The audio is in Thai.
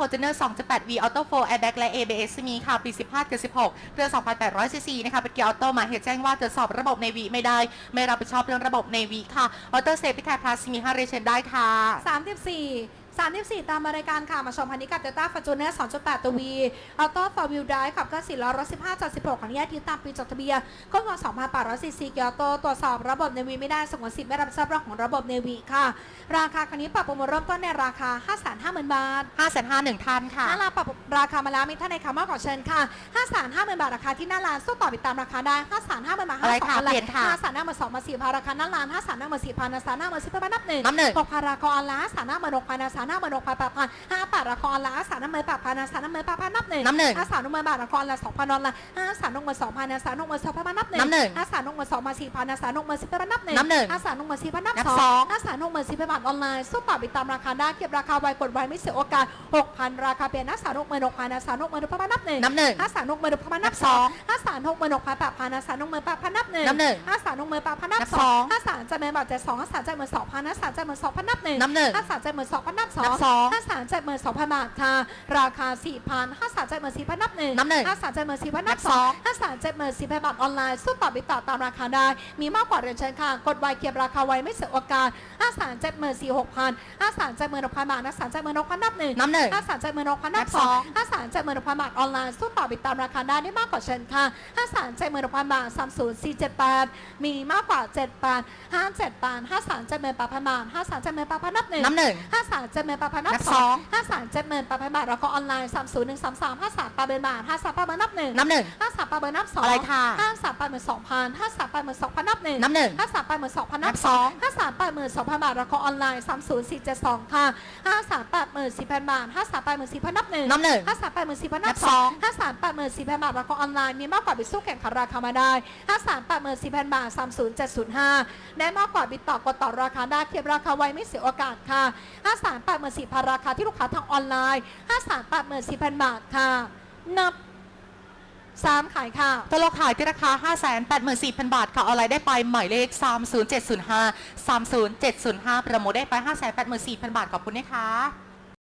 Fortuner 2.8 V Auto 4 Airbag และ ABS มีค่ะ ปี 15กับ16เครื่อง2,800 ซีซีนะคะเป็นเกียร์ออโต้หมายเหตุแจ้งว่าตรวจสอบระบบในวีไม่ได้ ไม่รับผิดชอบเรื่องระบบในวีค่ะ Auto Safety Care Plus มี5เรเชนได้ค่ะ 34 34 ตามมารายการค่ะ มาชมพันนิกัตเตต้าฟอร์จูเนอร์2.8 ตัว V ออโต้ฟอร์วิวไดขับเคลื่อน4ล้อรถ15จาก16ขออนุญาตยึดตามปีจดทะเบียนเครื่องยนต์2,800ซีซีเกียร์ออโต้ตรวจสอบระบบในวีไม่ได้สงวนสิทธิ์ไม่รับผิดชอบเรื่องของระบบในวีค่ะ ราคาคันนี้ปรับปรุงเริ่มต้นในราคา 550,000 บาท 5 5 0 0 0 ท่านค่ะหน้าร้านปรับราคามาแล้วมีท่านในคำว่าขอเชิญค่ะ5 3 5 0 0 0 บาทราคาที่หน้าร้านสู้ต่อไปตามราคาได้5 3 5 0 0 0 บาทอะไรคะเปลี่ยนค่ะ5 3 5 0 0 2มา4พันราคาหน้าร้าน5 3 5 0 0 4พัน5 3 5 0 0 4พันนับหนึ่งนับหนึ่ง6พันราคาออนไลน์5 3 5 0 0 6พัน5 3 5 0 0 6พัน8พัน5 8ราคาออนไลน์5 3 5 0 0 8พัน5 3 5 0 0 8พันนับหนึ่งนับหนึ่ง5 3 6 0 0บาทราคาออนไลน์2พันออนไลน์5 3 6 0 0 2พัน5 3 6 0 0 2พันนับหนึ่งนับหนึ่ง5 3 6 0 0 2มา4พัน5 3 6 0 0 4พันนับหนึ่งนับหนึ่ง5 3 6 0 0 4พันนับนับสสอองง5 3 6 0 0 4พันบาทออนไลน์สู้ต่อไปตามราคาได้เก็บราคาไวกดไวไม่เสียโอกาส6,000ราคาเปลี่ยน5 3 6 0 0 6พัน5 3 6 0 0 6พันนับหนึ่งนับหนึ่งห้าสามหกหมื่นหกพันนับสองห้าสามหกหมื่นหกพันแปดพันห้าสามหกหมื่นแปดพันนับหนึ่งนับหนึ่งห้าสามหกหมื่นแปดพันนับนับสสอองงห้าสามจะเป็นแบบเจ็ดสองห้าสามจะเป็นสองพันห้าสามจะเป็นสองพันนับหนึ่งนับหนึ่งห้าสามจะเป็นสองพันนับสอนังบสองห้าสามจะเป็นสองพันบาทค่ะ ราคาสี่พันห้าสามจะเป็นสี่พันนับหนึ่งนับหนึ่งห้าสามจะเป็นสี่พันนับนับสสอองงห้าสามจะเป็นสี่พันบาทออนไลน์สู้ต่อไปต่อตามราคาได้ มีมากกว่าเรียนเชิญค่ะ กดไวเก็บราคาไวไม่เสียโอกาสห้าสามจะเป็นสี่หกพันห้าสามจะเป็นหกพันบาทห้าสามจะเป็นหกพันนับหนึ่งนับหนึ่งห้าสามเจ็ดหมื่นหกพันนับนับสสอองงห้าสามเจ็ดหมื่นหกพันบาทออนไลน์สู้ต่อไปตามราคาได้ได้มากกว่าเชิญค่ะห้าสามเจ็ดหมื่นหกพันบาทสามศูนย์สี่เจ็ดแปดมีมากกว่าเจ็ดแปดห้าเจ็ดแปดห้าสามเจ็ดหมื่นแปดพันบาทห้าสามเจ็ดหมื่นแปดพันนับหนึ่งนับหนึ่งห้าสามเจ็ดหมื่นแปดพันนันับบสสอองงห้าสามเจ็ดหมื่นแปดพันบาทแล้วก็ออนไลน์สามศูนย์หนึ่งสามสามห้าสามแปดหมื่นบาทห้าสามแปดหมื่นนับหนึ่งนับหนึ่งห้าสามแปดหมื่นนับสองอะไรค่ะห้าสามแปดหมื่นสองพันห้าสามแปดหมื่นสองพันนับหนึ่งนับหนึ่งห้าสามแปดหมื่นสองพันนันับบสสอองงห้าสามแปดหมื่นสองพันบาทราคาออนไลน์สามศูนย์สี่เจ็ดสองค่ะห้าสามแปดหมื่นสี่พันบาทห้าสามแปดหมื่นสี่พันนับหนึ่งนับหนึ่งห้าสามแปดหมื่นสี่พันนันับบสสอองงห้าสามแปดหมื่นสี่พันบาทราคาออนไลน์มีมากกว่าบิดสู้แข่งขันราคามาได้ห้าสามแปดหมื่นสี่พันบาทสามศูนย์เจ็ดศูนย์ห้าได้มากกว่าบิดต่อกดต่อราคาได้เทียบราคาไวไม่เสียโอกาสค่ะห้าสามแปดหมื่นสี่พันราคาที่ลูกค้าทางออนไลน์ห้าสามแปดหมื่นสี่พันบาทค่ะ นับสามขายค่ะ ตัวเราขายที่ราคา 584,000 บาทค่ะออนไลน์ได้ไปหมายเลข 30705 30705 ประโมทได้ไป 584,000 บาทขอบคุณนะคะ